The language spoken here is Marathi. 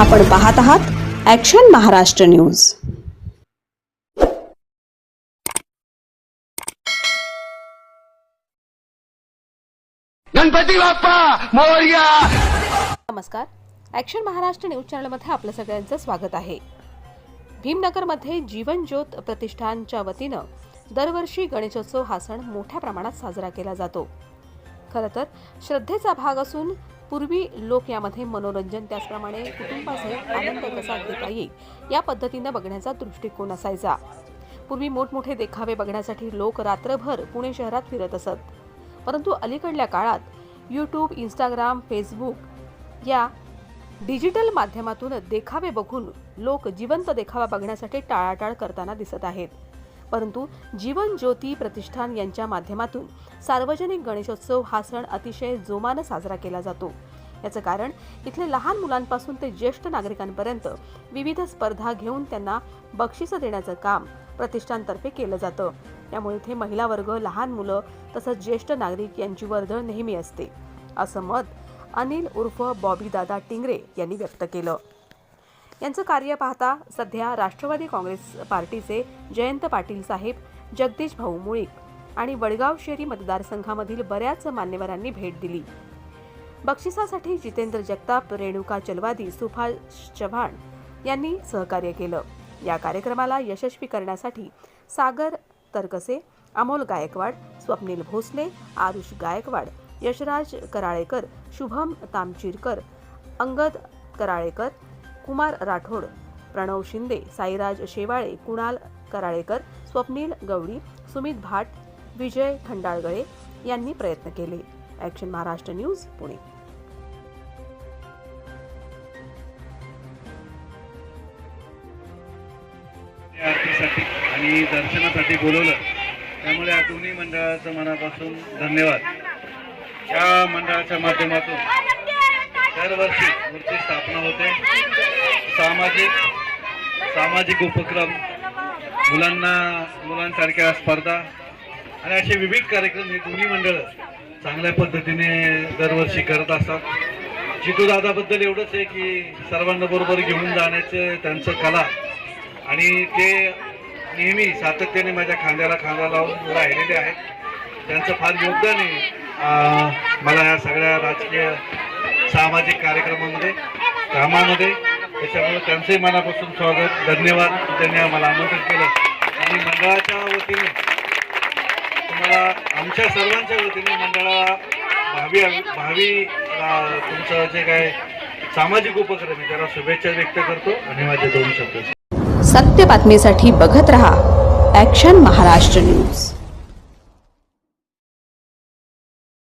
आपण पाहत आहात ॲक्शन महाराष्ट्र न्यूज गणपती बाप्पा मोरया! नमस्कार. ॲक्शन महाराष्ट्र न्यूज चॅनलमध्ये आपलं सगळ्यांचं स्वागत आहे. भीमनगरमध्ये जीवन ज्योत प्रतिष्ठानच्या वतीनं दरवर्षी गणेशोत्सव हा सण मोठ्या प्रमाणात साजरा केला जातो. खरं तर श्रद्धेचा भाग असून पूर्वी लोक यामध्ये मनोरंजन त्याचप्रमाणे कुटुंबासह आनंद कसा घेता येईल या पद्धतीनं बघण्याचा दृष्टिकोन असायचा. पूर्वी मोठमोठे देखावे बघण्यासाठी लोक रात्रभर पुणे शहरात फिरत असत. परंतु अलीकडल्या काळात यूट्यूब इंस्टाग्राम फेसबुक या डिजिटल माध्यमातून देखावे बघून लोक जिवंत देखावा बघण्यासाठी टाळाटाळ करताना दिसत आहेत. परंतु जीवन ज्योती प्रतिष्ठान यांच्या माध्यमातून सार्वजनिक गणेशोत्सव हा सण अतिशय जोमानं साजरा केला जातो. याचं कारण इथले लहान मुलांपासून ते ज्येष्ठ नागरिकांपर्यंत विविध स्पर्धा घेऊन त्यांना बक्षिसं देण्याचं काम प्रतिष्ठानतर्फे केलं जातं. त्यामुळे इथे महिला वर्ग लहान मुलं तसंच ज्येष्ठ नागरिक यांची वर्दळ नेहमी असते. असं मत अनिल उर्फ बॉबी दादा टिंगरे यांनी व्यक्त केलं. यांचं कार्य पाहता सध्या राष्ट्रवादी काँग्रेस पार्टीचे जयंत पाटील साहेब जगदीश भाऊ मुळीक आणि वडगाव शेरी मतदारसंघामधील बऱ्याच मान्यवरांनी भेट दिली. बक्षिसासाठी जितेंद्र जगताप रेणुका चलवादी सुभाष चव्हाण यांनी सहकार्य केलं. या कार्यक्रमाला यशस्वी करण्यासाठी सागर तरकसे अमोल गायकवाड स्वप्नील भोसले आरुष गायकवाड यशराज कराळेकर शुभम तामचीरकर अंगद कराळेकर कुमार राठोड प्रणव शिंदे साईराज शेवाळे कुणाल कराळेकर स्वप्नील गवडी सुमित भाट विजय खंडाळगळे यांनी प्रयत्न केले. Action Maharashtra news Pune. आरतीसाठी आणि दर्शनासाठी बोलवलं. त्यामुळे या दोन्ही मंडळाचं मनापासून धन्यवाद. या मंडळाच्या माध्यमातून दरवर्षी मूर्ती स्थापना होते. सामाजिक सामाजिक उपक्रम मुलांना मुलांसारख्या स्पर्धा आणि असे विविध कार्यक्रम हे दोन्ही मंडळं चांगल्या पद्धतीने दरवर्षी करत असतात. जितू दादाबद्दल एवढंच आहे की सर्वांना बरोबर घेऊन जाण्याचं त्यांचं कला आणि ते नेहमी सातत्याने माझ्या खांद्याला खांदा लावून राहिलेले आहेत. त्यांचं फार योगदान आहे मला या सगळ्या राजकीय सामाजिक कार्यक्रमामध्ये कामामध्ये. त्याच्यामुळे त्यांचंही मनापासून स्वागत धन्यवाद. त्यांनी आम्हाला आमंत्रित केलं. आणि मंडळाच्या वतीने तुम्हाला आमच्या सर्वांच्या वतीने मंडळाला भावी भावी तुमचं जे काय सामाजिक उपक्रम आहे त्याला शुभेच्छा व्यक्त करतो. आणि माझे दोन शब्द. सत्य बातमीसाठी बघत रहा ॲक्शन महाराष्ट्र न्यूज